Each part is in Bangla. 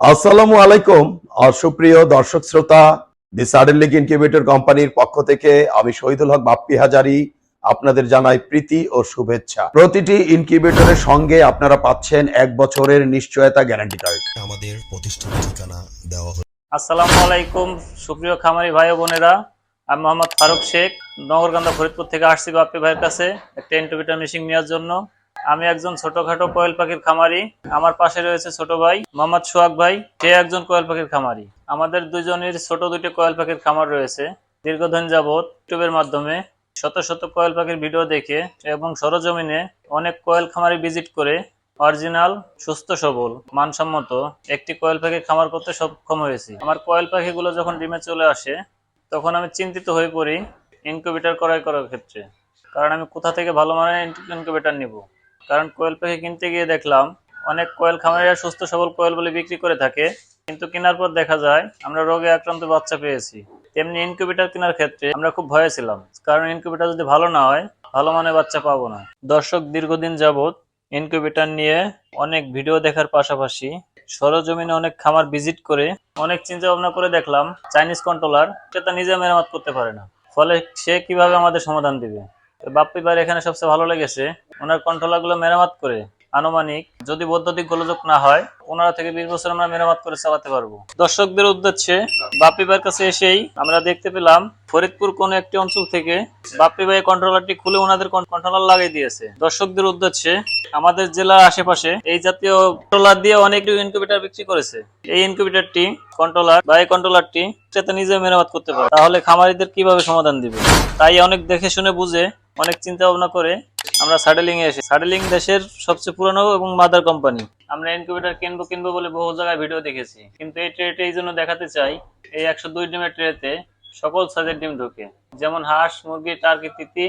আসসালামু আলাইকুম আর সুপ্রিয় দর্শক শ্রোতা দি সাডেন লিগ ইনকিউবেটর কোম্পানির পক্ষ থেকে আমি শহীদুল হক বাপ্পি হাজারি আপনাদের জানাই প্রীতি ও শুভেচ্ছা। প্রতিটি ইনকিউবেটরের সঙ্গে আপনারা পাচ্ছেন এক বছরের নিশ্চয়তা গ্যারান্টি কার্ড আমাদের প্রতিষ্ঠান ঠিকানা দেওয়া হলো আসসালামু আলাইকুম সুপ্রিয় খামারি ভাই ও বোনেরা। আমি মোহাম্মদ ফারুক শেখ নগরকান্দা ফরিদপুর থেকে আসছি বাপ্পি ভাইয়ের কাছে একটা ইন্টারভিটার মেশিন নেওয়ার জন্য। আমি একজন ছোটখাটো কোয়েল পাখির খামারি। আমার পাশে রয়েছে ছোট ভাই, মোহাম্মদ সোহাগ ভাই। সে একজন কোয়েল পাখির খামারি। আমাদের দুজনের ছোট দুটি কোয়েল পাখির খামার রয়েছে। দীর্ঘদিন যাবৎ ইউটিউবের মাধ্যমে শত শত কোয়েল পাখির ভিডিও দেখে এবং সরজমিনে অনেক কোয়েল খামারি ভিজিট করে অরিজিনাল, সুস্থ, সবল, মানসম্মত একটি কোয়েল পাখির খামার করতে সক্ষম হয়েছি। আমার কোয়েল পাখিগুলো যখন ডিমে চলে আসে, তখন আমি চিন্তিত হয়ে পড়ি ইনকিউবেটর ক্রয় করার ক্ষেত্রে। কারণ আমি কোথা থেকে ভালো মানের ইনকিউবেটর নিব? কারণ কোয়েল পাখি কিনতে গিয়ে দেখলাম, অনেক কোয়েল খামারিরা সুস্থ সবল কোয়েল বলে বিক্রি করে থাকে, কিন্তু কেনার পর দেখা যায়, আমরা রোগে আক্রান্ত বাচ্চা পেয়েছি। তেমনি ইনকিউবেটর কেনার ক্ষেত্রে আমরা খুব ভয়ে ছিলাম, কারণ ইনকিউবেটর যদি ভালো না হয়, ভালো মানের বাচ্চা পাবো না। দর্শক, দীর্ঘদিন যাবৎ ইনকিউবেটর নিয়ে অনেক ভিডিও দেখার পাশাপাশি সরজমিনে অনেক খামার ভিজিট করে অনেক চিন্তা ভাবনা করে দেখলাম চাইনিজ কন্ট্রোলার সেটা নিজে মেরামত করতে পারে না। ফলে সে কীভাবে আমাদের সমাধান দিবে? তো বাপ্পি ভাইয়ের এখানে সবচেয়ে ভালো লেগেছে। ওনার কন্ট্রোলারগুলো মেরামত করে, আনুমানিক যদি বৈদ্যুতিক গোলযোগ না হয়, পনেরো থেকে বিশ বছর আমরা মেরামত করে চালাতে পারব। দর্শকদের উদ্দেশ্যে বাপ্পি ভাইয়ের কাছে এসেই আমরা দেখতে পেলাম, ফরিদপুর কোন একটি অঞ্চল থেকে বাপ্পি ভাই কন্ট্রোলারটি খুলে ওনাদের কন্ট্রোলার লাগিয়ে দিয়েছে। দর্শকদের উদ্দেশ্যে আমাদের জেলার আশেপাশে এই জাতীয় কন্ট্রোলার দিয়ে অনেক ইনকিউবেটর বিক্রি করেছে। এই ইনকিউবেটরটি কন্ট্রোলার বা এই কন্ট্রোলারটি সেটা নিজে মেরামত করতে পারে। তাহলে খামারিদের কীভাবে সমাধান দিবে? তাই অনেক দেখে শুনে বুঝে অনেক চিন্তা ভাবনা করে আমরা সাডেলিং এ এসে সাডেলিং দেশের সবচেয়ে পুরনো এবং মাদার কোম্পানি আমরা ইনকিউবেটর কিনবো কিনবো বলে বহু জায়গায় ভিডিও দেখেছি। কিন্তু এই ট্রেতে এই জন্য দেখাতে চাই, এই একশো দুই ডিমের ট্রেতে সকল সাইজের ডিম ঢোকে। যেমন হাঁস, মুরগি টার্কি তিতি,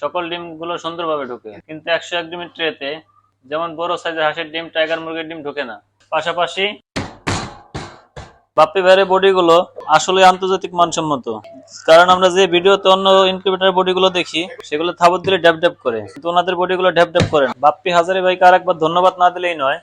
সকল ডিম ডিমগুলো সুন্দরভাবে ঢোকে। কিন্তু একশো এক ডিমের ট্রেতে যেমন বড় সাইজের হাঁসের ডিম টাইগার মুরগির ডিম ঢোকে না। পাশাপাশি বাপ্পি ভাইয়ের বডিগুলো আসলে আন্তর্জাতিক মানসম্মত। কারণ আমরা যে ভিডিওতে অন্য ইনকিউবেটর বডিগুলো দেখি, সেগুলো থাবত দিলে ড্যাপ ড্যাপ করে। কিন্তু ওনাদের বডিগুলো ড্যাপ ড্যাপ করে। বাপ্পি হাজারি ভাইকে আর একবার ধন্যবাদ না দিলেই নয়,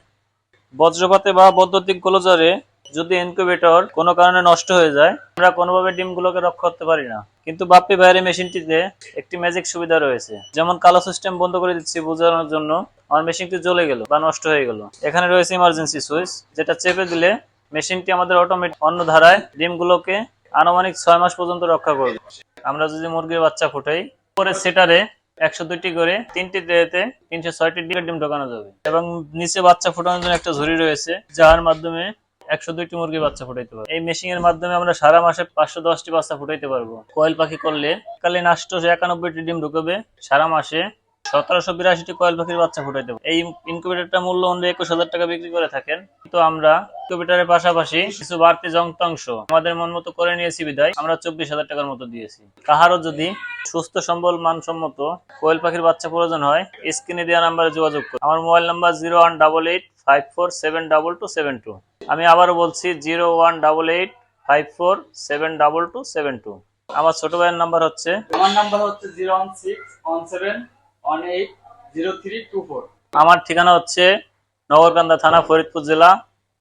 বজ্রপাতে বা বৈদ্যুতিক গোলজারে যদি ইনকিউবেটর কোনো কারণে নষ্ট হয়ে যায়, আমরা কোনোভাবে ডিমগুলোকে রক্ষা করতে পারি না। কিন্তু বাপ্পি ভাইয়ের মেশিনটিতে একটি ম্যাজিক সুবিধা রয়েছে। যেমন কালো সিস্টেম বন্ধ করে দিচ্ছি বোঝানোর জন্য, আমার মেশিনটি জ্বলে গেল বা নষ্ট হয়ে গেল। এখানে রয়েছে ইমার্জেন্সি সুইচ যেটা চেপে দিলে মেশিনটি আমাদের অটোমেটিক অন্য ধারায় ডিমগুলোকে আনুমানিক ছয় মাস পর্যন্ত রক্ষা করবে। আমরা যদি মুরগির বাচ্চা ফুটাই পরে সেটারে একশো দুইটি করে তিনটি ট্রেতে তিনশো ছয়টি ডিমের ডিম ঢোকানো যাবে। এবং নিচে বাচ্চা ফোটানোর জন্য একটা ঝুড়ি রয়েছে, যার মাধ্যমে একশো দুইটি মুরগির বাচ্চা ফুটাইতে পারব। এই মেশিন এর মাধ্যমে আমরা সারা মাসে পাঁচশো দশটি বাচ্চা ফুটাইতে পারব। কয়েল পাখি করলে কালে আটশোশো একানব্বইটি ডিম ঢুকবে, সারা মাসে সতেরোশো বিরাশিটি কয়েল পাখির বাচ্চা ফুটাইতে পারব এই ইনকিউবেটরটা মূল্য অন্য একুশ হাজার টাকা বিক্রি করে থাকেন। তো আমরা ইনকিউবেটরের পাশাপাশি কিছু বাড়তি যন্ত্রাংশ আমাদের মন মতো করে নিয়েছি বিদায়। আমরা চব্বিশ হাজার টাকার মতো দিয়েছি। কাহারও যদি সুস্থ, সম্বল, মানসম্মত কোয়েল পাখির বাচ্চা প্রয়োজন হয় স্ক্রিনে দেওয়া নাম্বারে যোগাযোগ করুন। আমার mobile number zero one double eight five four seven double two seven two. আমি আবারও বলছি, zero one double eight five four seven double two seven two. আমার ছোট ভাইয়ের নাম্বার হচ্ছে আমার নাম্বার হচ্ছে zero one six one seven one eight zero three two four. আমার ঠিকানা হচ্ছে নগরকান্দা থানা ফরিদপুর জেলা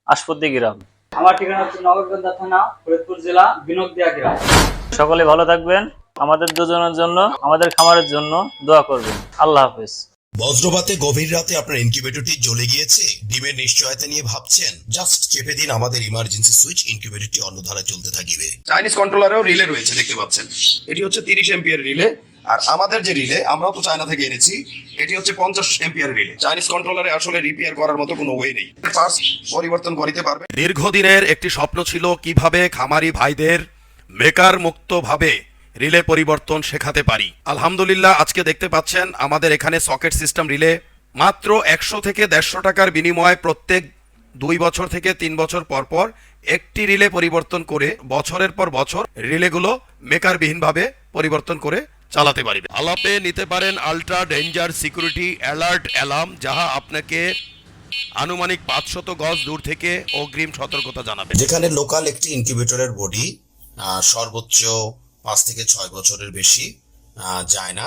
আশপদ্দি গ্রাম। আমার ঠিকানা হচ্ছে নগরকান্দা থানা ফরিদপুর জেলা বিনোদিয়া গ্রাম। সকলে ভালো থাকবেন আমাদের দুজনের জন্য আমাদের খামারের জন্য দোয়া করবেন। আল্লাহ হাফেজ। বজ্রপাতে গভীর রাতে আপনার ইনকিউবেটরটি জ্বলে গিয়েছে। ডিমের নিশ্চয়তা নিয়ে ভাবছেন জাস্ট চেপে দিন আমাদের ইমার্জেন্সি সুইচ ইনকিউবেটরটি অন্য ধারা চলতে থাকিবে। চাইনিজ কন্ট্রোলারেও রিলে রয়েছে দেখতে পাচ্ছেন। এটি হচ্ছে তিরিশ এম্পিয়ার রিলে। আর আমাদের যে রিলে আমরাও তো চায়না থেকে এনেছি, এটি হচ্ছে পঞ্চাশ এম্পিয়ার রিলে চাইনিজ কন্ট্রোলারে আসলে রিপেয়ার করার মতো কোনো ওয়ে নেই। পরিবর্তন করিতে পারবে। দীর্ঘদিনের একটি স্বপ্ন ছিল কীভাবে খামারি ভাইদের বেকার মুক্তভাবে রিলে পরিবর্তন শেখাতে পারি। আলহামদুলিল্লাহ, আজকে দেখতে পাচ্ছেন আমাদের এখানে সকেট সিস্টেম রিলে মাত্র একশো থেকে দেড়শো টাকার বিনিময়ে প্রত্যেক দুই বছর থেকে তিন বছর পর পর একটি রিলে পরিবর্তন করে বছরের পর বছর রিলেগুলো মেকারবিহীনভাবে পরিবর্তন করে চালাতে পারবে। আলাপে নিতে পারেন ultra danger security alert alarm যাহা আপনাকে আনুমানিক পাঁচশত গজ দূর থেকে অগ্রিম সতর্কতা জানাবে। যেখানে লোকাল একটি ইনকিউবেটরের বডি সর্বোচ্চ পাঁচ থেকে ছয় বছরের বেশি যায় না।